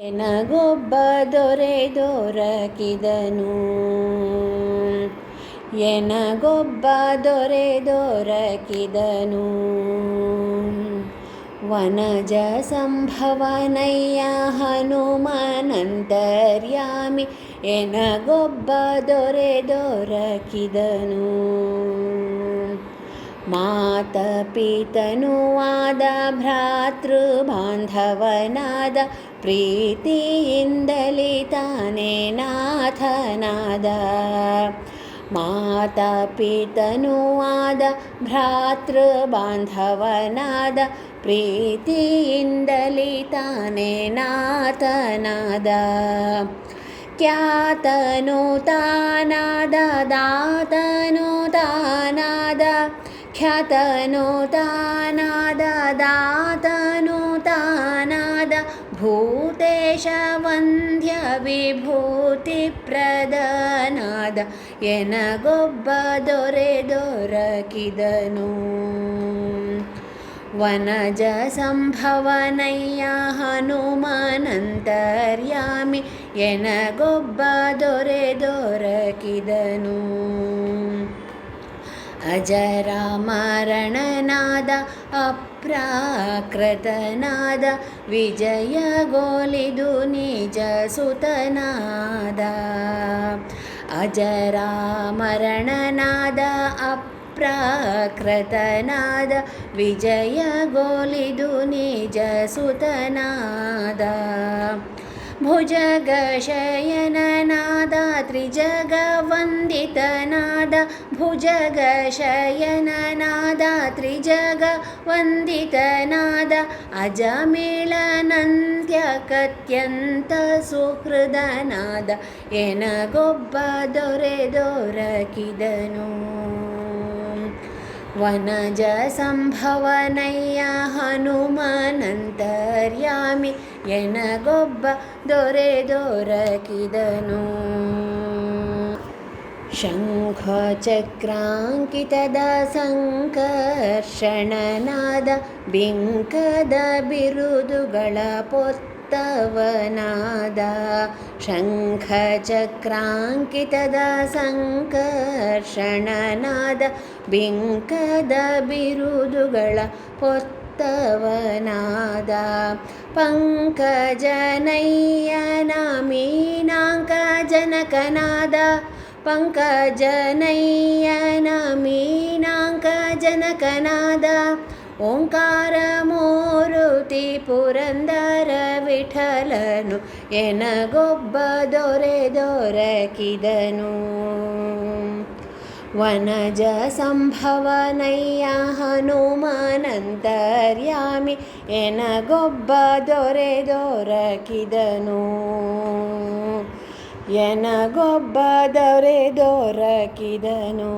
ಎನಗೊಬ್ಬ ದೊರೆ ದೊರಕಿದನು ಎನಗೊಬ್ಬ ದೊರೆ ದೊರಕಿದನು ವನಜ ಸಂಭವನಯ್ಯ ಹನುಮನಂತರ್ಯಾಮಿ ಎನಗೊಬ್ಬ ದೊರೆ ದೊರಕಿದನು ಮಾತಪಿತನು ಆದ ಭ್ರಾತೃ ಬಾಂಧವನಾದ ಪ್ರೀತಿಯಿಂದಲೇ ತಾನೇ ನಾಥನಾದ ಮಾತಪಿತನು ಆದ ಭ್ರಾತೃ ಬಾಂಧವನಾದ ಪ್ರೀತಿಯಿಂದಲೇ ತಾನೇ ನಾಥನಾದ ಖ್ಯಾತನು ತಾನಾದ ದಾತನು ತಾನಾದ ಖ್ಯಾತನು ತಾನಾದ ದಾತನು ತಾನಾದ ಭೂತೇಶ ವಂದ್ಯ ವಿಭೂತಿ ಪ್ರದನಾದ ಎನಗೊಬ್ಬ ದೊರೆ ದೊರಕಿದನು ವನಜ ಸಂಭವನಯ್ಯ ಹನುಮನಂತರ್ಯಾಮಿ ಎನಗೊಬ್ಬ ದೊರೆ ದೊರಕಿದನು अजरामरणनाद अप्राकृतनाद विजयगोलिदु निजसुतनाद अजरामरणनाद अप्राकृतनाद विजयगोलिदु निजसुतनाद भुजगशयननाद ತ್ರಿಜಗವಂದಿತನಾದ ಭುಜಗ ಶಯನನಾದ ತ್ರಿಜಗ ವಂದಿತನಾದ ಅಜಮೇಳನಂತ್ಯಕತ್ಯಂತ ಸುಹೃದನಾದ ಎನಗೊಬ್ಬ ದೊರೆ ದೊರಕಿದನು. ವನಜ ಸಂಭವನಯ್ಯ ಹನುಮನಂತರ್ಯಾಮಿ ಎನಗೊಬ್ಬ ದೊರೆ ದೊರಕಿದನು ಶಂಖಚಕ್ರಾಂಕಿತದ ಸಂಕರ್ಷಣನಾದ ಬಿಂಕದ ಬಿರುದುಗಳ ಪೊತ್ತವನಾದ सोक्तवनाद शङ्खचक्राङ्कितदा सङ्कर्षणनाद बिङ्कद बिरु पोत्तवनाद। पङ्कजनैयन मीनाङ्क जनकनाद पङ्कजनैयन ಓಂಕಾರ ಮೂರುತಿ ಪುರಂದರ ವಿಠಲನು ಎನಗೊಬ್ಬ ದೊರೆ ದೊರಕಿದನು. ವನಜ ಸಂಭವನಯ್ಯ ಹನುಮಾನಂತರ್ಯಾಮಿ ಎನಗೊಬ್ಬ ದೊರೆ ದೊರಕಿದನು. ಎನಗೊಬ್ಬ ದೊರೆ ದೊರಕಿದನು.